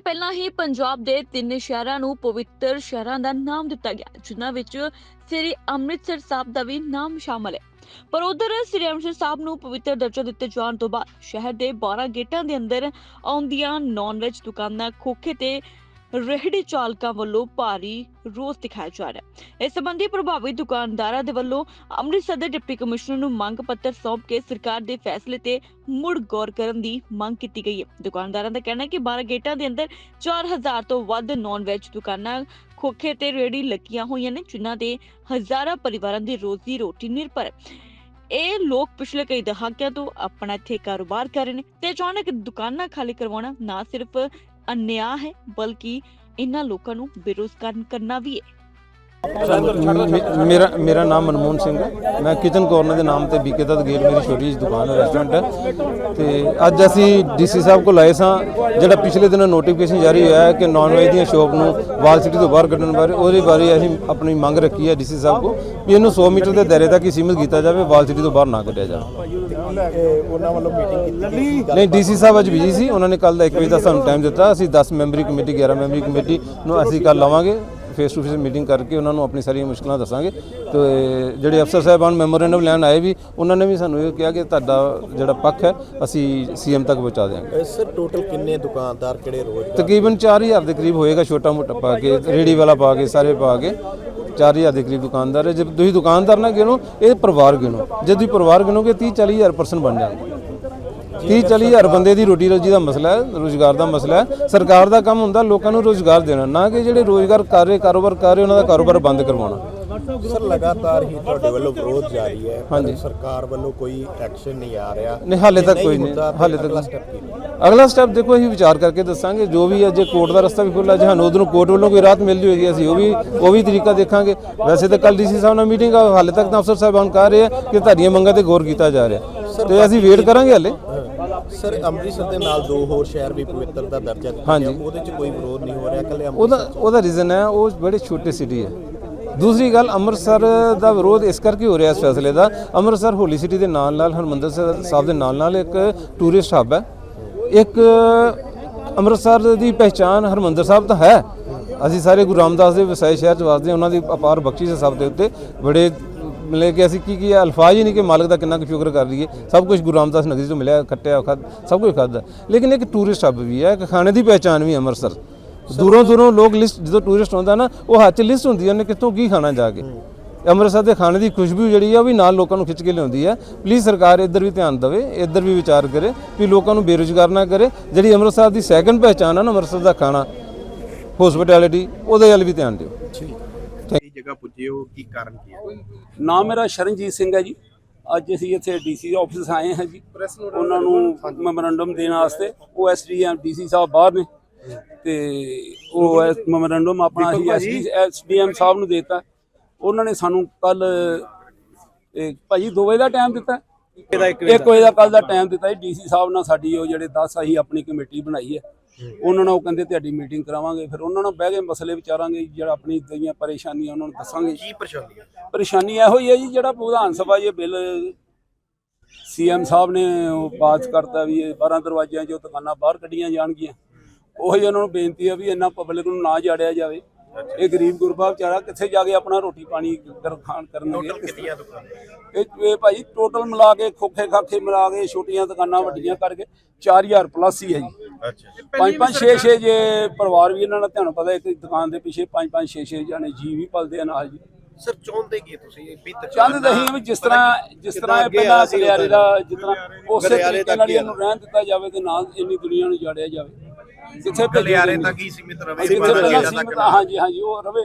ਪਹਿਲਾਂ ਹੀ ਪੰਜਾਬ ਦੇ ਤਿੰਨ ਸ਼ਹਿਰਾਂ ਨੂੰ ਪਵਿੱਤਰ ਸ਼ਹਿਰਾਂ ਦਾ ਨਾਮ ਦਿੱਤਾ ਗਿਆ, ਜਿਨ੍ਹਾਂ ਵਿੱਚ ਸ੍ਰੀ ਅੰਮ੍ਰਿਤਸਰ ਸਾਹਿਬ ਦਾ ਵੀ ਨਾਮ ਸ਼ਾਮਲ ਹੈ। ਪਰ ਉਧਰ ਸ੍ਰੀ ਅੰਮ੍ਰਿਤਸਰ ਸਾਹਿਬ ਨੂੰ ਪਵਿੱਤਰ ਦਰਜਾ ਦਿੱਤੇ ਜਾਣ ਤੋਂ ਬਾਅਦ ਸ਼ਹਿਰ ਦੇ 12 ਗੇਟਾਂ ਦੇ ਅੰਦਰ ਆਉਂਦੀਆਂ ਨਾਨ-ਵੈਜ ਦੁਕਾਨਾਂ, ਖੋਖੇ ਤੇ ਰੇਹੜੀ ਚਾਲਕਾਂ ਵੱਲੋਂ ਭਾਰੀ ਰੋਸ ਦਿਖਾਇਆ ਜਾ ਰਿਹਾ ਹੈ। ਇਸ ਸੰਬੰਧੀ ਪ੍ਰਭਾਵਿਤ ਦੁਕਾਨਦਾਰਾਂ ਦੇ ਵੱਲੋਂ ਅੰਮ੍ਰਿਤਸਰ ਦੇ ਡਿਪਟੀ ਕਮਿਸ਼ਨਰ ਨੂੰ ਮੰਗ ਪੱਤਰ ਸੌਂਪ ਕੇ ਸਰਕਾਰ ਦੇ ਫੈਸਲੇ ਤੇ ਮੁੜ ਗੌਰ ਕਰਨ ਦੀ ਮੰਗ ਕੀਤੀ ਗਈ ਹੈ। ਦੁਕਾਨਦਾਰਾਂ ਦਾ ਕਹਿਣਾ ਹੈ ਕਿ 12 ਗੇਟਾਂ ਦੇ ਅੰਦਰ 4000 ਤੋਂ ਵੱਧ ਨਾਨ-ਵੈਜ ਦੁਕਾਨਾਂ ਖੋਖੇ ਤੇ ਰੇਹੜੀ ਲੱਗੀਆਂ ਹੋਈਆਂ ਨੇ, ਜਿਨ੍ਹਾਂ ਦੇ ਹਜ਼ਾਰਾਂ ਪਰਿਵਾਰਾਂ ਦੀ ਰੋਜ਼ੀ ਰੋਟੀ ਨਿਰਭਰ ਇਹ ਲੋਕ ਪਿਛਲੇ ਕਈ ਦਹਾਕਿਆਂ ਤੋਂ ਆਪਣਾ ਇੱਥੇ ਕਾਰੋਬਾਰ ਕਰ ਰਹੇ ਨੇ ਤੇ ਅਚਾਨਕ ਦੁਕਾਨਾਂ ਖਾਲੀ ਕਰਵਾਉਣਾ ਨਾ ਸਿਰਫ ਅਨਿਆ ਹੈ ਬਲਕਿ ਇਹਨਾਂ ਲੋਕਾਂ ਨੂੰ ਬੇਰੋਜ਼ਗਾਰ ਕਰਨਾ ਵੀ ਹੈ। ਮੇਰਾ ਮੇਰਾ ਨਾਮ ਮਨਮੋਹਨ ਸਿੰਘ ਹੈ। ਮੈਂ ਕਿਚਨ ਕਾਰਨਰ ਦੇ ਨਾਮ ਤੇ ਬੀਕੇ ਦਾ ਗੇਟ ਮੇਰੀ ਛੋਟੀ ਜਿਹੀ ਦੁਕਾਨ ਹੈ ਰੈਸਟੋਰੈਂਟ ਹੈ। ਤੇ ਅੱਜ ਅਸੀਂ ਡੀਸੀ ਸਾਹਿਬ ਕੋਲ ਆਏ ਸਾਂ ਜਿਹੜਾ ਪਿਛਲੇ ਦਿਨ ਨੋਟੀਫਿਕੇਸ਼ਨ ਜਾਰੀ ਹੋਇਆ ਹੈ ਕਿ ਨਾਨ ਵੈਜ ਦੀਆਂ ਸ਼ਾਪ ਨੂੰ ਵਾਲ ਸਿਟੀ ਤੋਂ ਬਾਹਰ ਕੱਢਣ ਬਾਰੇ ਉਹਦੇ ਬਾਰੇ ਅਸੀਂ ਆਪਣੀ ਮੰਗ ਰੱਖੀ ਹੈ ਡੀਸੀ ਸਾਹਿਬ ਕੋ ਵੀ ਇਹਨੂੰ 100 ਮੀਟਰ ਦੇ ਦਾਇਰੇ ਤੱਕ ਹੀ ਸੀਮਿਤ ਕੀਤਾ ਜਾਵੇ ਵਾਲ ਸਿਟੀ ਤੋਂ ਬਾਹਰ ਨਾ ਕੱਢਿਆ ਜਾਵੇ। ਉਹਨਾਂ ਵੱਲੋਂ ਮੀਟਿੰਗ ਕੀਤੀ ਨਹੀਂ ਡੀਸੀ ਸਾਹਿਬ ਅੱਜ ਬਿਜ਼ੀ ਸੀ। ਉਹਨਾਂ ਨੇ ਕੱਲ ਦਾ 1 ਵਜੇ ਦਾ ਸਾਨੂੰ ਟਾਈਮ ਦਿੱਤਾ। ਅਸੀਂ 10 ਮੈਂਬਰੀ ਕਮੇਟੀ 11 ਮੈਂਬਰੀ ਕਮੇਟੀ ਨੂੰ ਅਸੀਂ ਕੱਲ ਲਾਵਾਂਗੇ ਫੇਸ ਟੂ ਫੇਸ ਮੀਟਿੰਗ ਕਰਕੇ ਉਹਨਾਂ ਨੂੰ ਆਪਣੀ ਸਾਰੀਆਂ ਮੁਸ਼ਕਲਾਂ ਦੱਸਾਂਗੇ। ਤੇ ਜਿਹੜੇ ਅਫਸਰ ਸਾਹਿਬਾਨ ਮੈਮੋਰੈਂਡਮ ਲੈਣ ਆਏ ਵੀ ਉਹਨਾਂ ਨੇ ਵੀ ਸਾਨੂੰ ਇਹ ਕਿਹਾ ਕਿ ਤੁਹਾਡਾ ਜਿਹੜਾ ਪੱਖ ਹੈ ਅਸੀਂ ਸੀਐਮ ਤੱਕ ਪਹੁੰਚਾ ਦਿਆਂਗੇ। ਸਰ ਟੋਟਲ ਕਿੰਨੇ ਦੁਕਾਨਦਾਰ ਕਿਹੜੇ ਰੋਜ਼ ਤਕਰੀਬਨ 4000 ਦੇ ਕਰੀਬ ਹੋਏਗਾ ਛੋਟਾ ਮੋਟਾ ਪਾ ਕੇ ਰੇੜੀ ਵਾਲਾ ਪਾ ਕੇ ਸਾਰੇ ਪਾ ਕੇ 4000 ਦੇ ਕਰੀਬ ਦੁਕਾਨਦਾਰ ਹੈ। ਜੇ ਤੁਸੀਂ ਦੁਕਾਨਦਾਰ ਨਾ ਗਿਣੋ ਇਹ ਪਰਿਵਾਰ ਗਿਣੋ। ਜੇ ਤੁਸੀਂ ਪਰਿਵਾਰ ਗਿਣੋਗੇ 30 40000 ਪਰਸਨ ਬਣ ਜਾਣਗੇ। 30 40000 ਬੰਦੇ ਦੀ ਰੋਟੀ ਰੋਜੀ ਦਾ ਮਸਲਾ ਹੈ ਰੋਜ਼ਗਾਰ ਦਾ ਮਸਲਾ ਹੈ। ਸਰਕਾਰ ਦਾ ਕੰਮ ਹੁੰਦਾ ਲੋਕਾਂ ਨੂੰ ਰੋਜ਼ਗਾਰ ਦੇਣਾ ਨਾ ਕਿ ਜਿਹੜੇ ਰੋਜ਼ਗਾਰ ਕਰ ਰਹੇ ਕਾਰੋਬਾਰ ਕਰ ਰਹੇ ਉਹਨਾਂ ਦਾ ਕਾਰੋਬਾਰ ਬੰਦ ਕਰਵਾਉਣਾ। ਸਰ ਲਗਾਤਾਰ ਹੀ ਤੁਹਾਡੇ ਵੱਲੋਂ ਵਿਰੋਧ ਜਾਰੀ ਹੈ ਪਰ ਹਾਂਜੀ। ਸਰਕਾਰ ਵੱਲੋਂ ਕੋਈ ਐਕਸ਼ਨ ਨਹੀਂ ਆ ਰਿਹਾ। ਨਹੀਂ ਹਾਲੇ ਤੱਕ ਕੋਈ ਨਹੀਂ ਹੁੰਦਾ ਹਾਲੇ ਤੱਕ ਅਗਲਾ step ਕੀ ਸਟੈਪ ਦੇਖੋ ਅਸੀਂ ਵਿਚਾਰ ਕਰਕੇ ਦੱਸਾਂਗੇ ਜੋ ਵੀ ਹੈ ਜੇ ਕੋਰਟ ਦਾ ਰਸਤਾ ਵੀ ਖੁੱਲਾ ਜੇ ਸਾਨੂੰ ਉਧਰੋਂ ਕੋਰਟ ਵੱਲੋਂ ਕੋਈ ਰਾਹਤ ਮਿਲਦੀ ਹੋਏਗੀ ਅਸੀਂ ਉਹ ਵੀ ਉਹ ਵੀ ਤਰੀਕਾ ਦੇਖਾਂਗੇ। ਵੈਸੇ ਤਾਂ ਕੱਲ ਡੀਸੀ ਸਾਹਿਬ ਨਾਲ ਮੀਟਿੰਗ ਆ ਹਾਲੇ ਤੱਕ ਤਾਂ ਅਫਸਰ ਸਾਹਿਬਾਨ ਕਹਿ ਰਹੇ ਆ ਕਿ ਤੁਹਾਡੀਆਂ ਮੰਗਾਂ ਤੇ ਗੌਰ ਕੀਤਾ ਜਾ ਰਿਹਾ। ਤੇ ਅਸੀਂ ਵੇਟ ਕਰਾਂਗੇ ਹਾਲੇ। ਸਰ ਅੰਮ੍ਰਿਤਸਰ ਦੇ ਨਾਲ ਦੋ ਹੋਰ ਸ਼ਹਿਰ ਵੀ ਪਵਿੱਤਰ ਦਾ ਦਰਜਾ ਦਿੱਤਾ ਹਾਂਜੀ। ਗਿਆ ਉਹਦੇ 'ਚ ਕੋਈ ਵਿਰੋਧ ਨਹੀਂ ਹੋ ਰਿਹਾ ਕੱਲੇ ਉਹਦਾ ਉਹਦਾ ਰੀਜ਼ਨ ਹੈ ਉਹ ਬੜੇ ਛੋਟੇ ਸਿਟੀ ਹੈ। ਦੂਸਰੀ ਗੱਲ ਅੰਮ੍ਰਿਤਸਰ ਦਾ ਵਿਰੋਧ ਇਸ ਕਰਕੇ ਹੋ ਰਿਹਾ ਇਸ ਫੈਸਲੇ ਦਾ। ਅੰਮ੍ਰਿਤਸਰ ਹੋਲੀ ਸਿਟੀ ਦੇ ਨਾਲ ਨਾਲ ਹਰਮੰਦਰ ਸਾਹਿਬ ਸਾਹਿਬ ਦੇ ਨਾਲ ਨਾਲ ਇੱਕ ਟੂਰਿਸਟ ਹੱਬ ਹੈ। ਇੱਕ ਅੰਮ੍ਰਿਤਸਰ ਦੀ ਪਹਿਚਾਨ ਹਰਮੰਦਰ ਸਾਹਿਬ ਤਾਂ ਹੈ। ਅਸੀਂ ਸਾਰੇ ਗੁਰੂ ਰਾਮਦਾਸ ਦੇ ਵਸਾਏ ਸ਼ਹਿਰ ਚ ਵਸਦੇ ਹਾਂ ਉਹਨਾਂ ਦੀ ਅਪਾਰ ਬਖਸ਼ਿਸ਼ ਹੈ ਸਭ ਦੇ ਉੱਤੇ। ਬੜੇ ਮਤਲਬ ਕਿ ਅਸੀਂ ਕੀ ਕੀ ਹੈ ਅਲਫਾਜ਼ ਹੀ ਨਹੀਂ ਕਿ ਮਾਲਕ ਦਾ ਕਿੰਨਾ ਕੁ ਸ਼ੁਕਰ ਕਰ ਲਈਏ। ਸਭ ਕੁਝ ਗੁਰੂ ਰਾਮਦਾਸ ਨਗਰੀ ਤੋਂ ਮਿਲਿਆ ਖੱਟਿਆ ਖਾਦ ਸਭ ਕੁਝ ਖਾਦਾ ਲੇਕਿਨ ਇੱਕ ਟੂਰਿਸਟ ਹੱਬ ਵੀ ਹੈ ਇੱਕ ਖਾਣੇ ਦੀ ਪਹਿਚਾਨ ਵੀ ਅੰਮ੍ਰਿਤਸਰ। ਦੂਰੋਂ ਦੂਰੋਂ ਲੋਕ ਲਿਸਟ ਜਦੋਂ ਟੂਰਿਸਟ ਆਉਂਦਾ ਨਾ ਉਹ ਹੱਥ 'ਚ ਲਿਸਟ ਹੁੰਦੀ ਹੈ ਉਹਨੇ ਕਿੱਥੋਂ ਕੀ ਖਾਣਾ ਜਾ ਕੇ। ਅੰਮ੍ਰਿਤਸਰ ਦੇ ਖਾਣੇ ਦੀ ਖੁਸ਼ਬੂ ਜਿਹੜੀ ਆ ਉਹ ਵੀ ਨਾਲ ਲੋਕਾਂ ਨੂੰ ਖਿੱਚ ਕੇ ਲਿਆਉਂਦੀ ਹੈ। ਪਲੀਜ਼ ਸਰਕਾਰ ਇੱਧਰ ਵੀ ਧਿਆਨ ਦੇਵੇ ਇੱਧਰ ਵੀ ਵਿਚਾਰ ਕਰੇ ਵੀ ਲੋਕਾਂ ਨੂੰ ਬੇਰੁਜ਼ਗਾਰ ਨਾ ਕਰੇ। ਜਿਹੜੀ ਅੰਮ੍ਰਿਤਸਰ ਦੀ ਸੈਕੰਡ ਪਹਿਚਾਨ ਹੈ ਨਾ ਅੰਮ੍ਰਿਤਸਰ ਦਾ ਖਾਣਾ ਹਸਪਿਟੈਲਿਟੀ ਉਹਦੇ ਵੱਲ ਵੀ ਧਿਆਨ ਦਿਓ। ਇਹ ਜਗ੍ਹਾ ਪੁੱਜੇ ਹੋ ਕੀ ਕਾਰਨ ਕੀ ਹੈ? ਨਾਮ ਮੇਰਾ ਸ਼ਰਨਜੀਤ ਸਿੰਘ ਹੈ ਜੀ। ਅੱਜ ਅਸੀਂ ਇੱਥੇ ਡੀਸੀ ਆਫਿਸ ਆਏ ਹਾਂ ਜੀ। ਉਹਨਾਂ ਨੂੰ ਮੈਮੋਰੰਡਮ ਦੇਣ ਵਾਸਤੇ ਉਹ ਐਸਡੀਐਮ ਡੀਸੀ ਸਾਹਿਬ ਬਾਹਰ ਨੇ ਤੇ ਉਹ ਮੈਮੋਰੰਡਮ ਆਪਣਾ ਅਸੀਂ ਐਸਡੀਐਮ ਸਾਹਿਬ ਨੂੰ ਦੇਤਾ। ਉਹਨਾਂ ਨੇ ਸਾਨੂੰ ਕੱਲ ਭਾਜੀ 2 ਵਜੇ ਦਾ ਟਾਈਮ ਦਿੱਤਾ। ਇੱਕ ਵਜੇ ਦਾ ਕੱਲ ਦਾ ਟਾਈਮ ਦਿੱਤਾ ਜੀ ਡੀਸੀ ਸਾਹਿਬ ਨਾਲ ਸਾਡੀ ਉਹ ਜਿਹੜੇ 10 ਅਸੀਂ ਆਪਣੀ ਕਮੇਟੀ ਬਣਾਈ ਹੈ। ਉਹਨਾਂ ਨਾਲ ਉਹ ਕਹਿੰਦੇ ਤੁਹਾਡੀ ਮੀਟਿੰਗ ਕਰਾਵਾਂਗੇ ਫਿਰ ਉਹਨਾਂ ਨਾਲ ਬਹਿ ਕੇ ਮਸਲੇ ਵਿਚਾਰਾਂਗੇ ਜਿਹੜਾ ਆਪਣੀ ਜਿਹੜੀਆਂ ਪਰੇਸ਼ਾਨੀਆਂ ਉਹਨਾਂ ਨੂੰ ਦੱਸਾਂਗੇ। ਕੀ ਪਰੇਸ਼ਾਨੀ ਹੈ? ਪਰੇਸ਼ਾਨੀ ਇਹੋ ਹੀ ਹੈ ਜੀ ਜਿਹੜਾ ਵਿਧਾਨ ਸਭਾ ਇਹ ਬਿੱਲ ਸੀਐਮ ਸਾਹਿਬ ਨੇ ਉਹ ਪਾਸ ਕਰਤਾ ਵੀ ਇਹ 12 ਦਰਵਾਜ਼ਿਆਂ 'ਚੋਂ ਦੁਕਾਨਾਂ ਬਾਹਰ ਕੱਢੀਆਂ ਜਾਣਗੀਆਂ। ਉਹੀ ਉਹਨਾਂ ਨੂੰ ਬੇਨਤੀ ਹੈ ਵੀ ਇਹਨਾਂ ਪਬਲਿਕ ਨੂੰ ਨਾ ਜਾੜਿਆ ਜਾਵੇ। ਇਹ ਗਰੀਬ ਗੁਰਬਾ ਵਿਚਾਰਾ ਕਿੱਥੇ ਜਾ ਕੇ ਆਪਣਾ ਰੋਟੀ ਪਾਣੀ ਕਰ ਖਾਣ ਕਰਨਗੇ? ਟੋਟਲ ਕਿੰਨੀਆਂ ਦੁਕਾਨਾਂ? ਇਹ ਇਹ ਭਾਈ ਟੋਟਲ ਮਿਲਾ ਕੇ ਖੋਖੇ ਖਾਖੇ ਮਿਲਾ ਕੇ ਛੋਟੀਆਂ ਦੁਕਾਨਾਂ ਵੱਡੀਆਂ ਕਰਕੇ 4000 ਪਲੱਸ ਹੀ ਹੈ ਜੀ। ਅੱਛਾ ਪੰਜ ਪੰਜ 6 6 ਜੇ ਪਰਿਵਾਰ ਵੀ ਇਹਨਾਂ ਦਾ ਤੁਹਾਨੂੰ ਪਤਾ ਇੱਕ ਦੁਕਾਨ ਦੇ ਪਿੱਛੇ ਪੰਜ ਪੰਜ 6 6 ਜਾਣੇ ਜੀ ਵੀ ਪਲਦੇ ਆ ਨਾਲ ਜੀ। ਸਰ ਚਾਹੁੰਦੇ ਕੀ ਤੁਸੀਂ? ਵੀ ਚੰਦ ਦਹੀਂ ਵੀ ਜਿਸ ਤਰ੍ਹਾਂ ਜਿਸ ਤਰ੍ਹਾਂ ਇਹ ਪਹਿਲਾਂ ਗਲਿਆਰੇ ਦਾ ਜਿਸ ਤਰ੍ਹਾਂ ਉਸੇ ਤਰੀਕੇ ਨਾਲ ਇਹਨੂੰ ਰਹਿਣ ਦਿੱਤਾ ਜਾਵੇ ਤੇ ਨਾ ਇੰਨੀ ਦੁਨੀਆ ਨੂੰ ਜਾੜਿਆ ਜਾਵੇ। ਜਿੱਥੇ ਗਲਿਆਰੇ ਤੱਕ ਹੀ ਸੀਮਿਤ ਰਵੇ ਜਿੱਥੇ ਪਹਿਲਾਂ ਸੀਮਤ ਹਾਂਜੀ ਹਾਂਜੀ ਉਹ ਰਵੇ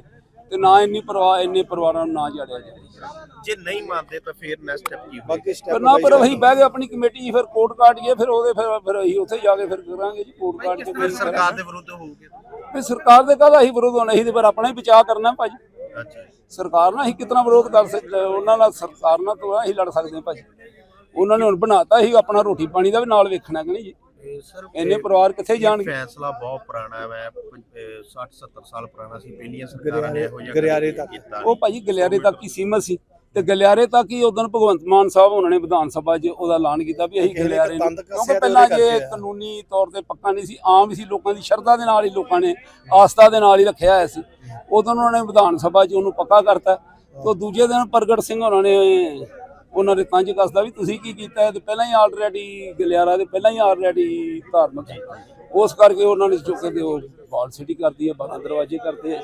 ਤੇ ਨਾ ਇੰਨੀ ਪਰਿਵਾਰ ਇੰਨੇ ਪਰਿਵਾਰਾਂ ਨੂੰ ਨਾ ਜਾੜਿਆ ਜਾਵੇ ਜੇ ਨਹੀਂ ਮੰਨਦੇ ਤਾਂ ਫਿਰ ਨੈਕਸਟ ਸਟੈਪ ਕੀ ਬਾਕੀ ਪਰ ਨਾ ਪਰ ਅਸੀਂ ਬਹਿ ਕੇ ਆਪਣੀ ਕਮੇਟੀ ਫਿਰ ਕੋਰਟ ਕਾਟੀਏ ਫਿਰ ਉਹਦੇ ਫਿਰ ਫਿਰ ਅਸੀਂ ਉੱਥੇ ਜਾ ਕੇ ਫਿਰ ਕਰਾਂਗੇ ਜੀ ਕੋਰਟ ਕਾਟ ਕੇ ਫਿਰ ਸਰਕਾਰ ਦੇ ਵਿਰੁੱਧ ਹੋਊਗੇ? ਵੀ ਸਰਕਾਰ ਦੇ ਕਾਹਦਾ ਅਸੀਂ ਵਿਰੋਧ ਹੋਣਾ? ਅਸੀਂ ਤੇ ਪਰ ਆਪਣਾ ਹੀ ਬਚਾਅ ਕਰਨਾ ਭਾਜੀ। ਅੱਛਾ ਜੀ। ਸਰਕਾਰ ਨਾਲ ਅਸੀਂ ਕਿਤਨਾ ਵਿਰੋਧ ਕਰ ਸਕਦੇ ਉਹਨਾਂ ਨਾਲ ਸਰਕਾਰ ਨਾਲ ਤਾਂ ਅਸੀਂ ਲੜ ਸਕਦੇ ਹਾਂ ਭਾਜੀ। ਉਹਨਾਂ ਨੇ ਹੁਣ ਬਣਾਤਾ ਸੀ ਆਪਣਾ ਰੋਟੀ ਪਾਣੀ ਦਾ ਵੀ ਨਾਲ ਵੇਖਣਾ ਕਿ ਨਹੀਂ ਜੀ। ਸਰ ਇੰਨੇ ਪਰਿਵਾਰ ਕਿੱਥੇ ਜਾਣਗੇ? ਫੈਸਲਾ ਬਹੁਤ ਪੁਰਾਣਾ ਹੈ 60 70 ਸਾਲ ਪੁਰਾਣਾ ਸੀ ਪਹਿਲੀਆਂ ਸਰਕਾਰਾਂ ਨੇ ਇਹੋ ਜਿਹਾ ਗਰਿਆਰੇ ਤੱਕ। ਉਹ ਭਾਜੀ ਗਲਿਆਰੇ ਤੱਕ ਹੀ ਸੀਮਤ ਸੀ। ਤੇ ਗਲਿਆਰੇ ਤੱਕ ਹੀ ਉਦੋਂ ਭਗਵੰਤ ਮਾਨ ਸਾਹਿਬ ਉਹਨਾਂ ਨੇ ਵਿਧਾਨ ਸਭਾ 'ਚ ਉਹਦਾ ਐਲਾਨ ਕੀਤਾ ਵੀ ਅਸੀਂ ਗਲਿਆਰੇ ਕਿਉਂਕਿ ਤੇ ਪਹਿਲਾਂ ਜੇ। ਕਾਨੂੰਨੀ ਤੌਰ ਤੇ ਪੱਕਾ ਨਹੀਂ ਸੀ ਆਮ ਸੀ ਲੋਕਾਂ ਦੀ ਸ਼ਰਧਾ ਦੇ ਨਾਲ ਹੀ ਲੋਕਾਂ ਨੇ ਆਸਥਾ ਦੇ ਨਾਲ ਹੀ ਰੱਖਿਆ ਹੋਇਆ ਸੀ। ਉਦੋਂ ਉਹਨਾਂ ਨੇ ਵਿਧਾਨ ਸਭਾ 'ਚ ਉਹਨੂੰ ਪੱਕਾ ਕਰਤਾ। ਤੇ ਦੂਜੇ ਦਿਨ ਪ੍ਰਗਟ ਸਿੰਘ ਉਹਨਾਂ ਨੇ ਉਹਨਾਂ ਦੇ ਤੰਜ ਕੱਸਦਾ ਵੀ ਤੁਸੀਂ ਕੀ ਕੀਤਾ ਤੇ ਪਹਿਲਾਂ ਹੀ ਆਲਰੇਡੀ ਗਲਿਆਰਾ ਦੇ ਪਹਿਲਾਂ ਹੀ ਆਲਰੇਡੀ ਧਾਰਮਿਕ। ਉਸ ਕਰਕੇ ਉਹਨਾਂ ਨੇ ਚੁੱਕ ਕੇ ਉਹ ਬਾਲ ਸਿਟੀ ਕਰਦੀ ਹੈ ਬਾਰਾਂ ਦਰਵਾਜ਼ੇ ਕਰਦੇ ਆ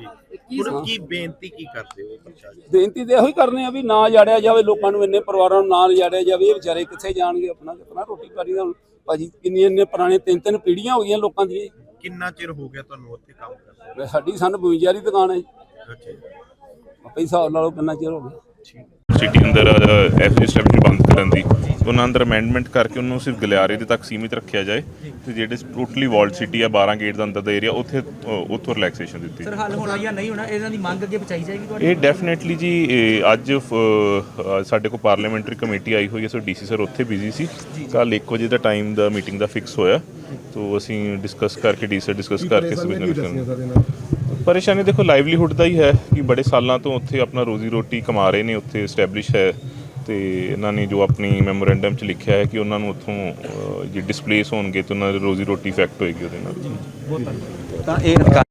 ਹੁਣ ਕੀ ਬੇਨਤੀ ਕੀ ਕਰਦੇ ਹੋ ਪ੍ਰਸ਼ਾਸਨ? ਬੇਨਤੀ ਤੇ ਇਹੋ ਹੀ ਕਰਨੇ ਆ ਵੀ ਨਾ ਜਾੜਿਆ ਜਾਵੇ ਲੋਕਾਂ ਨੂੰ ਇੰਨੇ ਪਰਿਵਾਰਾਂ ਨੂੰ ਨਾ ਜਾੜਿਆ ਜਾਵੇ ਇਹ ਵਿਚਾਰੇ ਕਿੱਥੇ ਜਾਣਗੇ? ਆਪਣਾ ਕਿਤਨਾ ਰੋਟੀ ਪਾਣੀ ਦਾ ਭਾਜੀ ਕਿੰਨੀਆਂ ਇੰਨੇ ਪੁਰਾਣੇ ਤਿੰਨ ਤਿੰਨ ਪੀੜ੍ਹੀਆਂ ਹੋ ਗਈਆਂ ਲੋਕਾਂ ਦੀਆਂ। ਕਿੰਨਾ ਚਿਰ ਹੋ ਗਿਆ ਤੁਹਾਨੂੰ ਉੱਥੇ ਕੰਮ ਕਰਦੇ ਸਾਡੀ ਸਾਨੂੰ 52 ਵਾਲੀ ਦੁਕਾਨ ਹੈ। ਅੱਛਾ ਜੀ। ਆਪੇ ਹਿਸਾਬ ਲਾ ਲਓ ਕਿੰਨਾ ਚਿਰ ਹੋ ਗਿਆ। ਸਿਟੀ ਅੰਦਰ ਐਸਟੈਬਲਿਸ਼ ਬੰਦ ਕਰਨ ਦੀ। ਉਹਨਾਂ ਅੰਦਰ ਅਮੈਂਡਮੈਂਟ ਕਰਕੇ ਉਹਨੂੰ ਸਿਰਫ ਗਲਿਆਰੇ ਦੇ ਤੱਕ ਸੀਮਿਤ ਰੱਖਿਆ ਜਾਏ ਤੇ ਜਿਹੜੇ ਟੋਟਲੀ ਵਾਲਡ ਸਿਟੀ ਆ 12 ਗੇਟ ਦਾ ਅੰਦਰ ਦਾ ਏਰੀਆ ਉੱਥੇ ਉੱਥੋਂ ਰਿਲੈਕਸੇਸ਼ਨ ਦਿੱਤੀ ਸਰ ਹੱਲ ਹੋਣਾ ਜਾਂ ਨਹੀਂ ਹੋਣਾ ਇਹਨਾਂ ਦੀ ਮੰਗ ਅੱਗੇ ਪਹੁੰਚਾਈ ਜਾਏਗੀ ਤੁਹਾਡੀ? ਇਹ ਡੈਫੀਨਿਟਲੀ ਜੀ ਅੱਜ ਸਾਡੇ ਕੋਲ ਪਾਰਲੀਮੈਂਟਰੀ ਕਮੇਟੀ ਆਈ ਹੋਈ ਹੈ ਸੋ ਡੀਸੀ ਸਰ ਉੱਥੇ ਬਿਜ਼ੀ ਸੀ। ਕੱਲ 1 ਵਜੇ ਦਾ ਟਾਈਮ ਦਾ ਮੀਟਿੰਗ ਦਾ ਫਿਕਸ ਹੋਇਆ। ਤੋ ਅਸੀਂ ਡਿਸਕਸ ਕਰਕੇ ਡੀਸੀ ਸਰ ਡਿਸਕਸ ਕਰਕੇ ਸਬਮਿਟ ਕਰਾਂਗੇ। ਪਰੇਸ਼ਾਨੀ ਦੇਖੋ ਲਾਈਵਲੀਹੁੱਡ ਦਾ ਹੀ ਹੈ ਕਿ ਬੜੇ ਸਾਲਾਂ ਤੋਂ ਉੱਥੇ ਆਪਣਾ ਰੋਜ਼ੀ ਰੋਟੀ ਕਮਾ ਰਹੇ ਨੇ, ਉੱਥੇ ਐਸਟੈਬਲਿਸ਼ ਹੈ ਤੇ ਇਹਨਾਂ ਨੇ ਜੋ ਆਪਣੀ ਮੈਮੋਰੈਂਡਮ 'ਚ ਲਿਖਿਆ ਹੈ ਕਿ ਉਹਨਾਂ ਨੂੰ ਉੱਥੋਂ ਜੇ ਡਿਸਪਲੇਸ ਹੋਣਗੇ ਤਾਂ ਉਹਨਾਂ ਦੀ ਰੋਜ਼ੀ ਰੋਟੀ ਇਫੈਕਟ ਹੋਏਗੀ ਉਹਦੇ ਨਾਲ। ਤਾਂ ਇਹ